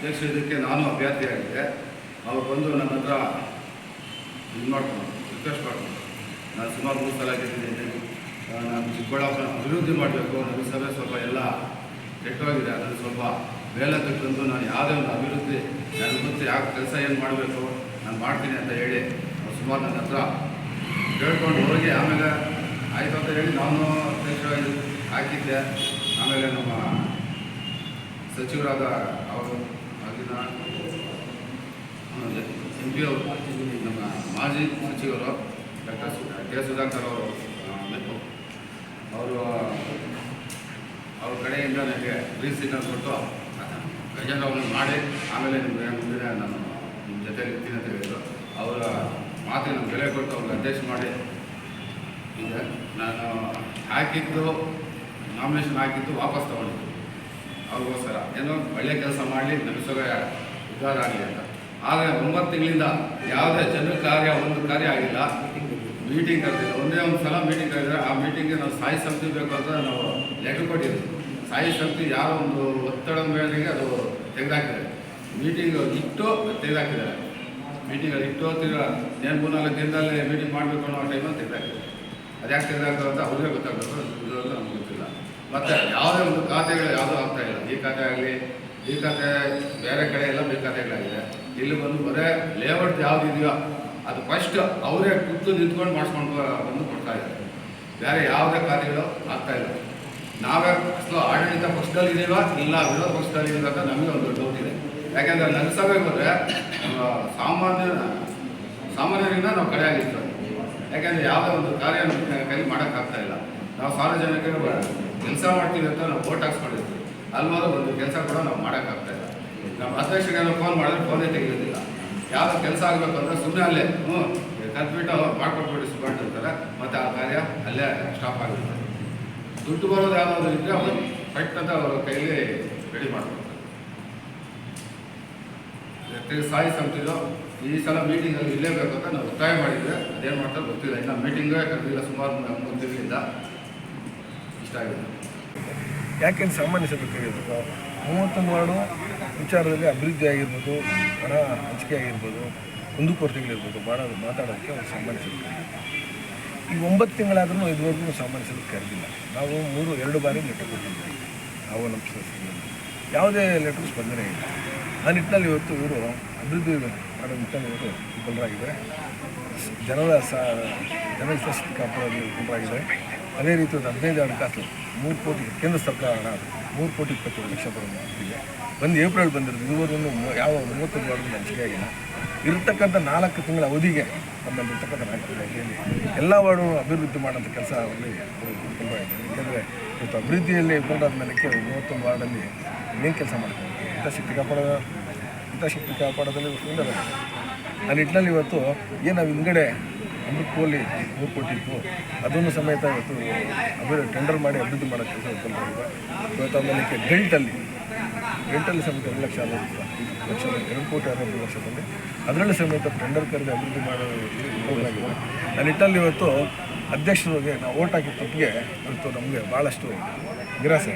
ಅಧ್ಯಕ್ಷ, ಇದಕ್ಕೆ ನಾನು ಅಭ್ಯರ್ಥಿಯಾಗಿದ್ದೆ ಅವ್ರು ಬಂದು ನನ್ನ ಹತ್ರ ಇದು ಮಾಡ್ಕೊಂಡು ರಿಕ್ವೆಸ್ಟ್ ಮಾಡ್ಕೊಂಡು, ನಾನು ಸುಮಾರು ಮೂರು ಸಲ ಗೆದ್ದಿದ್ದೇನೆ ನಾನು ಚಿಕ್ಕಬಳ್ಳಾಪುರ ಅಭಿವೃದ್ಧಿ ಮಾಡಬೇಕು ನಗರಸಭೆ ಸ್ವಲ್ಪ ಎಲ್ಲ ಕೆಟ್ಟವಾಗಿದೆ ಅದನ್ನು ಸ್ವಲ್ಪ ಮೇಲೆ ತಂದು ನಾನು ಯಾವುದೇ ಒಂದು ಅಭಿವೃದ್ಧಿ ನನ್ನ ಮುಂದೆ ಯಾವ ಕೆಲಸ ಏನು ಮಾಡಬೇಕು, ನಾನು ಮಾಡ್ತೀನಿ ಅಂತ ಹೇಳಿ ಅವ್ರು ಸುಮಾರು ನನ್ನ ಹತ್ರ ಕೇಳ್ಕೊಂಡು ಹೋಗಿ, ಆಮೇಲೆ ಆಯಿತು ಅಂತ ಹೇಳಿ ನಾನು ಅಧ್ಯಕ್ಷರಾಗಿ ಹಾಕಿದ್ದೆ. ಆಮೇಲೆ ನಮ್ಮ ಸಚಿವರಾದ ಅವರು ಎಂ ಪಿ ಅವರು ನಮ್ಮ ಮಾಜಿ ಸಚಿವರು ಡಾಕ್ಟರ್ ಕೆ ಸುಧಾಕರ್ ಅವರು ಅವರು, ಅವ್ರ ಕಡೆಯಿಂದ ನನಗೆ ಫ್ರೀ ಸಿಗ್ನಲ್ ಕೊಟ್ಟು ಗಜಾನವನ್ನು ಮಾಡಿ, ಆಮೇಲೆ ನಿಮಗೆ ಮುಂದಿನ ನಾನು ನಿಮ್ಮ ಜೊತೆಲಿ ಇರ್ತೀನಿ ಅಂತ ಹೇಳಿದರು. ಅವರ ಮಾತಿನ ಬೆಲೆ ಕೊಟ್ಟು ಅವ್ರಿಗೆ ಅಧ್ಯಕ್ಷ ಮಾಡಿ, ಈಗ ನಾನು ಹಾಕಿದ್ದು, ನಾಮಿನೇಷನ್ ಹಾಕಿದ್ದು ವಾಪಸ್ ತಗೊಂಡಿದ್ದು. ಅವ್ರಿಗೋಸ್ಕರ ಏನೋ ಒಳ್ಳೆ ಕೆಲಸ ಮಾಡಲಿ ನಗರಸಭೆ ಉದ್ಧಾರ ಆಗಲಿ ಅಂತ. ಆದರೆ ಒಂಬತ್ತು ತಿಂಗಳಿಂದ ಯಾವುದೇ ಜನ ಕಾರ್ಯ ಒಂದು ಕಾರ್ಯ ಆಗಿಲ್ಲ. ಮೀಟಿಂಗ್ ಕರೆದಿಲ್ಲ ಒಂದೇ ಒಂದು ಸಲ ಮೀಟಿಂಗ್ ಕರೆದಿದ್ರೆ ಆ ಮೀಟಿಂಗ್ಗೆ ನಾವು ಸಾಯಿ ಸಮಿತಿ ಬೇಕು ಅಂತ ನಾವು ಲೆಟರ್ ಕೊಟ್ಟಿದ್ವಿ. ಸಾಯಿ ಸಮಿತಿ ಯಾರೋ ಒಂದು ಒತ್ತಡದ ಮೇರೆಗೆ ಅದು ತೆಗೆದಾಕಿದ್ದಾರೆ. ಮೀಟಿಂಗ್ ಇಟ್ಟು ತೆಗೆದಾಕಿದ್ದಾರೆ. ಮೀಟಿಂಗಲ್ಲಿ ಇಟ್ಟು ತಿರ್ಗ ಏನು ಮೂರ್ನಾಲ್ಕು ದಿನದಲ್ಲಿ ಮೀಟಿಂಗ್ ಮಾಡಬೇಕು ಅನ್ನೋ ಟೈಮಲ್ಲಿ ತೆಗೆದಾಕಿದ್ದಾರೆ. ಅದ್ಯಾಕೆ ತೆಗೆದಾಗ್ತದೆ ಅಂತ ಅವ್ರಿಗೆ ಗೊತ್ತಾಗ್ತದೆ. ಅಂತ ನಮ್ಗೆ ಗೊತ್ತಿಲ್ಲ. ಮತ್ತು ಯಾವುದೇ ಒಂದು ಖಾತೆಗಳು ಯಾವುದೂ ಆಗ್ತಾ ಇಲ್ಲ. ಈ ಖಾತೆ ಆಗಲಿ, ಈ ಖಾತೆ ಬೇರೆ ಕಡೆ ಎಲ್ಲ ಈ ಖಾತೆಗಳಾಗಿದೆ. ಇಲ್ಲಿ ಬಂದು ಬರೇ ಲೇಔಟ್ ಯಾವ್ದು ಇದೆಯೋ ಅದು ಫಸ್ಟ್ ಅವರೇ ಕೂತು ನಿಂತ್ಕೊಂಡು ಮಾಡಿಸ್ಕೊಂಡು ಬಂದು ಕೊಡ್ತಾ ಇದ್ದಾರೆ. ಬೇರೆ ಯಾವುದೇ ಖಾತೆಗಳು ಆಗ್ತಾ ಇಲ್ಲ. ನಾವೇ ಆಡಳಿತ ಪಕ್ಷದಲ್ಲಿ ಇದೀವ, ಇಲ್ಲ ವಿರೋಧ ಪಕ್ಷದಲ್ಲಿ ಅಂತ ನಮಗೆ ಒಂದು ಡೌಟ್ ಇದೆ. ಯಾಕೆಂದ್ರೆ ನಗರಸಭೆಗೆ ಹೋದರೆ ಸಾಮಾನ್ಯ, ಸಾಮಾನ್ಯರಿಂದ ನಾವು ಕಡೆ ಆಗಿರ್ತೀವಿ. ಯಾಕೆಂದರೆ ಯಾವುದೇ ಒಂದು ಕಾರ್ಯ ನಮ್ಮ ಮಾಡಕ್ ಮಾಡೋಕ್ಕಾಗ್ತಾ ಇಲ್ಲ. ನಾವು ಸಾರ್ವಜನಿಕರು ಕೆಲಸ ಮಾಡ್ತೀವಿ ಅಂತ ನಾವು ವೋಟ್ ಹಾಕ್ಸ್ಕೊಂಡಿರ್ತೀವಿ ಅಲ್ವಾರು ಒಂದು ಕೆಲಸ ಕೂಡ ನಾವು ಮಾಡೋಕ್ಕಾಗ್ತಾ ಇಲ್ಲ. ನಮ್ಮ ಅಧ್ಯಕ್ಷರಿಗೆ ಫೋನ್ ಮಾಡಿದ್ರೆ ಫೋನೇ ತೆಗಿಯೋದಿಲ್ಲ. ಯಾವ ಕೆಲಸ ಆಗಬೇಕು ಅಂದರೆ ಸುಮ್ಮನೆ ಅಲ್ಲೇ, ಹ್ಞೂ ಕತ್ಬಿಟ್ಟು ಮಾಡ್ಕೊಟ್ಬಿಟ್ಟು ಸುಬ್ಬಾಟ್ ಇರ್ತಾರೆ ಮತ್ತು ಆ ಕಾರ್ಯ ಅಲ್ಲೇ ಸ್ಟಾಪ್ ಆಗಿರ್ತಾರೆ ದುಡ್ಡು ಬರೋದು ಯಾವುದಾದ್ರು ಇದ್ದರೆ ಅವರು ಅವರ ಕೈಲಿ ರೆಡಿ ಮಾಡ್ಕೊಡ್ತಾರೆ. ತಿರ್ಗಿ ಸಾಯಿ ಈ ಸಲ ಮೀಟಿಂಗ್ ಅಲ್ಲಿ ಇರಲೇಬೇಕು ಅಂತ ನಾವು ಒತ್ತಾಯ ಮಾಡಿದ್ವಿ. ಅದೇನು ಮಾಡ್ತಾರೆ ಗೊತ್ತಿಲ್ಲ. ಇನ್ನು ಮೀಟಿಂಗೇ ಕರೆದಿಲ್ಲ. ಸುಮಾರು ಮೂರು ತಿಂಗಳಿಂದ ಇಷ್ಟ ಆಗಿದೆ. ಯಾಕೆಂದ್ರೆ ಸಂಬಂಧಿಸಬೇಕಾಗಿರ್ಬೋದು ಮೂವತ್ತೊಂದು ವಾರ್ಡು ವಿಚಾರದಲ್ಲಿ ಅಭಿವೃದ್ಧಿ ಆಗಿರ್ಬೋದು ಹಣ ಹಂಚಿಕೆ ಆಗಿರ್ಬೋದು ಕುಂದುಕೊರತೆಗಳಿರ್ಬೋದು ಭಾಳ ಮಾತಾಡೋಕ್ಕೆ ಅವ್ರು ಸಭೆ ಈ ಒಂಬತ್ತು ತಿಂಗಳಾದ್ರೂ ಇದುವರೆಗೂ ಸಂಬಂಧಿಸಲು ಕರೆದಿಲ್ಲ. ನಾವು ಮೂರು, ಎರಡು ಬಾರಿ ಲೆಟರ್ ಕೊಟ್ಟಿದ್ದೀವಿ. ನಾವು ನಮ್ಮ ಯಾವುದೇ ಲೆಟರ್ ಸ್ಪಂದನೆ ಇಲ್ಲ. ಆ ನಿಟ್ಟಿನಲ್ಲಿ ಇವತ್ತು ಇವರು ಅಭಿವೃದ್ಧಿ ಮಾಡೋ ನಿಟ್ಟಿನಲ್ಲಿ ಇವರು ವಿಫಲರಾಗಿದ್ದಾರೆ. ಜನರ ಸ, ಜನರ ಸಶಕ್ತಿ ಕಾಪಾಡೋದು ವಿಫಲರಾಗಿದ್ದಾರೆ. ಅದೇ ರೀತಿ ಒಂದು ಹದಿನೈದು ಹಣಕಾಸು, ಮೂರು ಕೋಟಿ ಕೇಂದ್ರ ಸರ್ಕಾರ ಹಣ, ಮೂರು ಕೋಟಿ ಇಪ್ಪತ್ತೇಳು ಲಕ್ಷ ಬರೋದಿದೆ ಒಂದು ಏಪ್ರಿಲ್ ಬಂದಿರೋದು ಇದುವರೆಗೂ ಯಾವ ಮೂವತ್ತೊಂದು ವಾರದಿಂದ ಹಂಚಿಕೆ ಆಗಿಲ್ಲ. ಇರತಕ್ಕಂಥ ನಾಲ್ಕು ತಿಂಗಳ ಅವಧಿಗೆ ನಮ್ಮಲ್ಲಿರ್ತಕ್ಕಂಥ ನಾಲ್ಕು ಅವಧಿಯಲ್ಲಿ ಎಲ್ಲ ವಾರ್ಡು ಅಭಿವೃದ್ಧಿ ಮಾಡೋಂಥ ಕೆಲಸ ಅವರಲ್ಲಿ ವಿಫಲವಾಗಿದೆ ಯಾಕೆಂದರೆ ಇವತ್ತು ಅಭಿವೃದ್ಧಿಯಲ್ಲಿ ವಿಫಲರಾದ ಮೇಲೆ ಮೂವತ್ತೊಂದು ವಾರ್ಡಲ್ಲಿ ಏನು ಕೆಲಸ ಮಾಡ್ತಾರೆ. ಹಿತಾಶಕ್ತಿ ಕಾಪಾಡೋ ಹಿತಾಸಕ್ತಿ ಕಾಪಾಡೋದ್ರಲ್ಲಿ ವಿಫಲರಾಗಿದೆ ಆ ನಿಟ್ಟಿನಲ್ಲಿ ಇವತ್ತು ಏನು ನಾವು ಹಿಂದ್ಗಡೆ ಅಮೃತ್ ಕೋಲಿ ಮೂರು ಕೊಟ್ಟಿತ್ತು ಅದನ್ನು ಸಮೇತ ಇವತ್ತು ಅಭಿವೃದ್ಧಿ ಟೆಂಡರ್ ಮಾಡಿ ಅಭಿವೃದ್ಧಿ ಮಾಡೋ ಕೆಲಸ ವಿಫಲವಾಗಿದೆ ಇವತ್ತು ಆಮೇಲೆ ಡೆಲ್ಟಲ್ಲಿ ಡೆಲ್ಟಲ್ಲಿ ಸಮೇತ ಎರಡು ಲಕ್ಷ ಅರವತ್ತು ಲಕ್ಷ ಎರಡು ಕೋಟಿ ಅರವತ್ತು ಲಕ್ಷದಲ್ಲಿ ಅದರಲ್ಲಿ ಸಮೇತ ಟೆಂಡರ್ ಕರೆದು ಅಭಿವೃದ್ಧಿ ಮಾಡೋ ಆ ನಿಟ್ಟಲ್ಲಿ ಇವತ್ತು ಅಧ್ಯಕ್ಷರಿಗೆ ನಾವು ಓಟ್ ಹಾಕಿದ ತಪ್ಪಿಗೆ ಇವತ್ತು ನಮಗೆ ಭಾಳಷ್ಟು ನಿರಾಸೆ